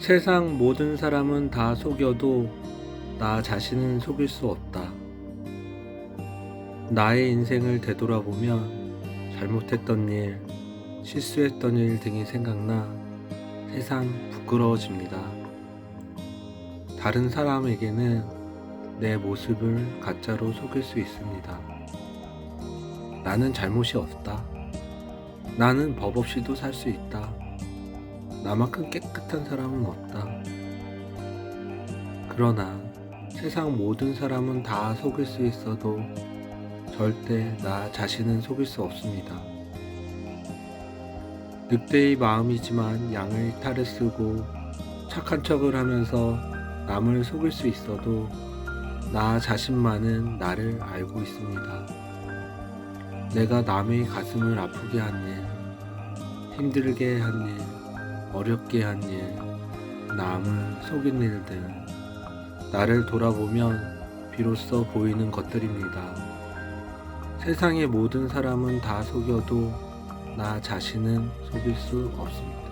세상 모든 사람은 다 속여도 나 자신은 속일 수 없다. 나의 인생을 되돌아보면 잘못했던 일, 실수했던 일 등이 생각나 세상 부끄러워집니다. 다른 사람에게는 내 모습을 가짜로 속일 수 있습니다. 나는 잘못이 없다. 나는 법 없이도 살 수 있다. 나만큼 깨끗한 사람은 없다. 그러나 세상 모든 사람은 다 속일 수 있어도 절대 나 자신은 속일 수 없습니다. 늑대의 마음이지만 양의 탈을 쓰고 착한 척을 하면서 남을 속일 수 있어도 나 자신만은 나를 알고 있습니다. 내가 남의 가슴을 아프게 한 일, 힘들게 한 일, 어렵게 한 일, 남을 속인 일등 나를 돌아보면 비로소 보이는 것들입니다. 세상의 모든 사람은 다 속여도 나 자신은 속일 수 없습니다.